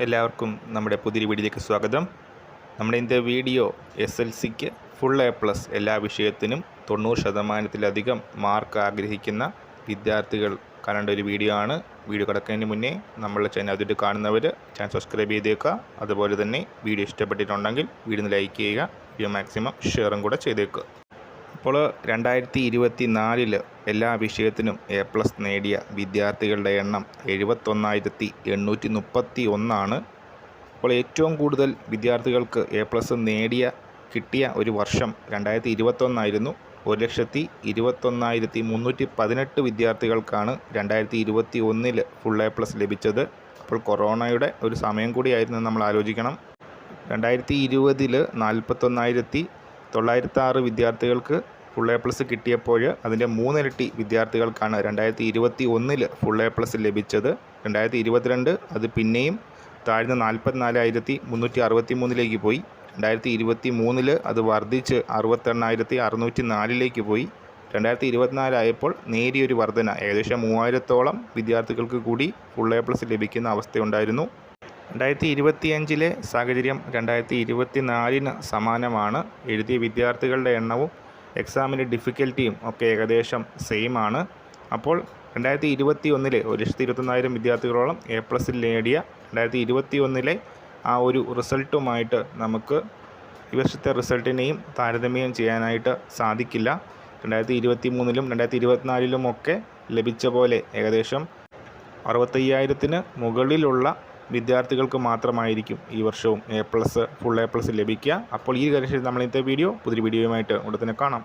എല്ലാവർക്കും നമ്മുടെ പുതിയ വീഡിയോയിലേക്ക് സ്വാഗതം. നമ്മുടെ ഇന്നത്തെ വീഡിയോ എസ് എൽ സിക്ക് ഫുൾ എ പ്ലസ് എല്ലാ വിഷയത്തിനും തൊണ്ണൂറ് ശതമാനത്തിലധികം മാർക്ക് ആഗ്രഹിക്കുന്ന വിദ്യാർത്ഥികൾ കാണേണ്ട ഒരു വീഡിയോ ആണ്. വീഡിയോ കിടക്കുന്നതിന് മുന്നേ നമ്മളുടെ ചാനൽ അതിട്ട് കാണുന്നവർ ചാനൽ സബ്സ്ക്രൈബ് ചെയ്തേക്കുക. അതുപോലെ തന്നെ വീഡിയോ ഇഷ്ടപ്പെട്ടിട്ടുണ്ടെങ്കിൽ വീഡിയോ ലൈക്ക് ചെയ്യുക. വീഡിയോ മാക്സിമം ഷെയറും കൂടെ ചെയ്തേക്കുക. അപ്പോൾ രണ്ടായിരത്തി ഇരുപത്തി നാലിൽ എല്ലാ വിഷയത്തിനും എ പ്ലസ് നേടിയ വിദ്യാർത്ഥികളുടെ എണ്ണം എഴുപത്തൊന്നായിരത്തി എണ്ണൂറ്റി മുപ്പത്തി ഒന്നാണ് അപ്പോൾ ഏറ്റവും കൂടുതൽ വിദ്യാർത്ഥികൾക്ക് എ പ്ലസ് നേടിയ കിട്ടിയ ഒരു വർഷം രണ്ടായിരത്തി ഇരുപത്തൊന്നായിരുന്നു ഒരു ലക്ഷത്തി ഇരുപത്തൊന്നായിരത്തി മുന്നൂറ്റി പതിനെട്ട് വിദ്യാർത്ഥികൾക്കാണ് രണ്ടായിരത്തി ഇരുപത്തി ഒന്നിൽ ഫുൾ എ പ്ലസ് ലഭിച്ചത്. അപ്പോൾ കൊറോണയുടെ ഒരു സമയം കൂടിയായിരുന്നു നമ്മൾ ആലോചിക്കണം. രണ്ടായിരത്തി ഇരുപതിൽ നാൽപ്പത്തൊന്നായിരത്തി തൊള്ളായിരത്തി ആറ് വിദ്യാർത്ഥികൾക്ക് ഫുൾ എ പ്ലസ് കിട്ടിയപ്പോൾ അതിന്റെ മൂന്നിരട്ടി വിദ്യാർത്ഥികൾക്കാണ് രണ്ടായിരത്തി ഇരുപത്തി ഒന്നിൽ ഫുൾ എ പ്ലസ് ലഭിച്ചത്. രണ്ടായിരത്തി ഇരുപത്തിരണ്ട് അത് പിന്നെയും താഴ്ന്ന നാൽപ്പത്തിനാലായിരത്തി മുന്നൂറ്റി അറുപത്തി മൂന്നിലേക്ക് പോയി. രണ്ടായിരത്തി ഇരുപത്തി മൂന്നിൽ അത് വർദ്ധിച്ച് അറുപത്തെണ്ണായിരത്തി അറുന്നൂറ്റി നാലിലേക്ക് പോയി. രണ്ടായിരത്തി ഇരുപത്തിനാലായപ്പോൾ നേരിയൊരു വർധന ഏകദേശം മൂവായിരത്തോളം വിദ്യാർത്ഥികൾക്ക് കൂടി ഫുൾ എ പ്ലസ് ലഭിക്കുന്ന അവസ്ഥയുണ്ടായിരുന്നു. രണ്ടായിരത്തി ഇരുപത്തിയഞ്ചിലെ സാഹചര്യം രണ്ടായിരത്തി ഇരുപത്തി നാലിന് സമാനമാണ്. എഴുതിയ വിദ്യാർത്ഥികളുടെ എണ്ണവും എക്സാമിന്റെ ഡിഫിക്കൽറ്റിയും ഒക്കെ ഏകദേശം സെയിം ആണ് അപ്പോൾ രണ്ടായിരത്തി ഇരുപത്തി ഒന്നിലെ ഒരു ലക്ഷത്തി ഇരുപത്തൊന്നായിരം വിദ്യാർത്ഥികളോളം എ പ്ലസിൽ നേടിയ രണ്ടായിരത്തി ഇരുപത്തി ഒന്നിലെ ആ ഒരു റിസൾട്ടുമായിട്ട് നമുക്ക് ഈ വർഷത്തെ റിസൾട്ടിനെയും താരതമ്യം ചെയ്യാനായിട്ട് സാധിക്കില്ല. രണ്ടായിരത്തി ഇരുപത്തി മൂന്നിലും രണ്ടായിരത്തി ഇരുപത്തിനാലിലും ഒക്കെ ലഭിച്ച പോലെ ഏകദേശം അറുപത്തയ്യായിരത്തിന് മുകളിലുള്ള വിദ്യാർത്ഥികൾക്ക് മാത്രമായിരിക്കും ഈ വർഷവും A plus full A plus ലഭിക്കുക. അപ്പോൾ ഈ കാര്യം നമ്മൾ ഇന്നത്തെ വീഡിയോ പുതിയ വീഡിയോയുമായിട്ട് ഉടനെ കാണാം.